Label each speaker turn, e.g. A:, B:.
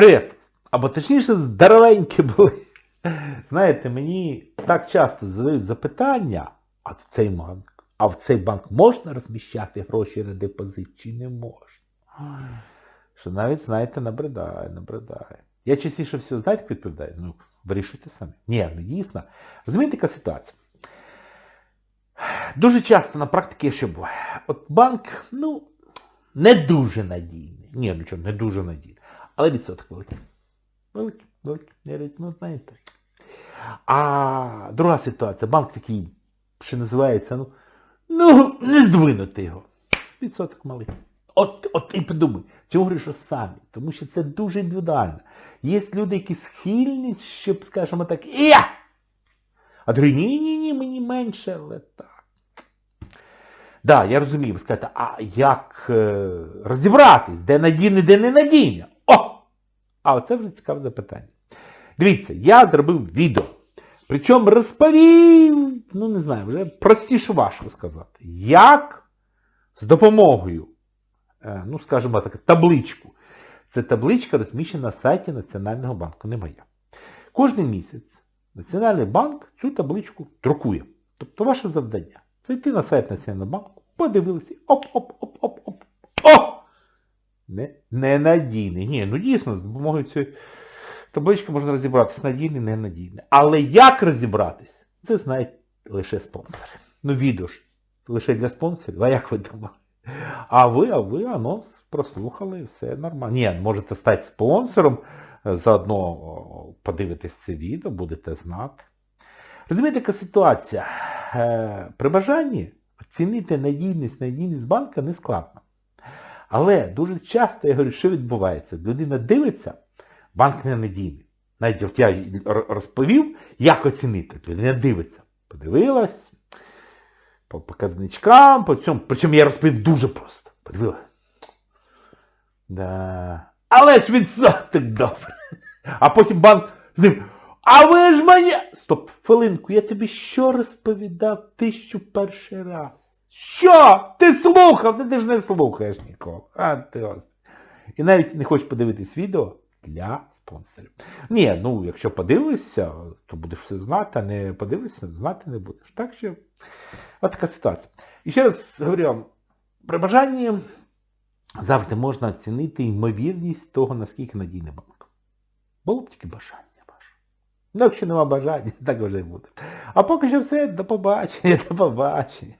A: Привіт! Або точніше, здоровенькі були. Знаєте, мені так часто задають запитання, а в цей банк, а в цей банк можна розміщати гроші на депозит чи не можна? Що навіть, знаєте, набридає, набридає. Я частіше всього, знаєте, відповідаю? Ну, вирішуйте самі. Ні, ну дійсно. Розумієте, яка ситуація? Дуже часто на практиці що буває? От банк, ну, не дуже надійний. Ні, ну чого, не дуже надійний. Але відсоток великий. Великий, великий. Говорю, ну, знаєте. А друга ситуація. Банк такий, що називається, ну, ну, не здвинути його. Відсоток малий. От, от і подумай, чому говорю, що самі? Тому що це дуже індивідуально. Є люди, які схильні, щоб, скажімо так, і я! А другі, ні-ні-ні, мені менше, але так. Да, я розумію, ви скажете, а як е, розібратись, де надійне, де не надійне? О! А оце вже цікаве запитання. Дивіться, я зробив відео. Причому розповів, ну не знаю, вже простіше важко сказати, як з допомогою, е, ну скажімо так, табличку. Це табличка розміщена на сайті Національного банку, не моя. Кожен місяць Національний банк цю табличку друкує. Тобто ваше завдання. Зайти на сайт Національного банку, подивилися, оп-оп-оп-оп-оп. Не, ненадійний. Ні, ну дійсно, з допомогою цієї таблички можна розібратися, надійний, ненадійний. Але як розібратись, це знають лише спонсори. Ну відео ж лише для спонсорів, а як ви думали? А ви, а ви анонс прослухали, все нормально. Ні, можете стати спонсором, е, заодно подивитись це відео, будете знати. Розумієте, яка ситуація? Е, При бажанні оцінити надійність, надійність банка не складно. Але дуже часто, я говорю, що відбувається? Людина дивиться, банк не надійний. Навіть от я розповів, як оцінити. Людина дивиться. Подивилась, по показничкам, по цьому. Причому я розповів дуже просто. Подивилась. Да. Але ж відсоток добре. А потім банк з ним. А ви ж мені... Стоп, хвилинку, я тобі що розповідав тисячу перший раз? Що? Ти слухав? Ти, ж не слухаєш нікого. А ти. І навіть не хочеш подивитись відео для спонсорів. Ні, ну якщо подивишся, то будеш все знати, а не подивишся, знати не будеш. Так що, от така ситуація. І ще раз говорю вам, при бажанні завжди можна оцінити ймовірність того, наскільки надійний банк. Було б тільки бажання ваше. Ну, якщо нема бажання, так вже і буде. А поки що все, до побачення, до побачення.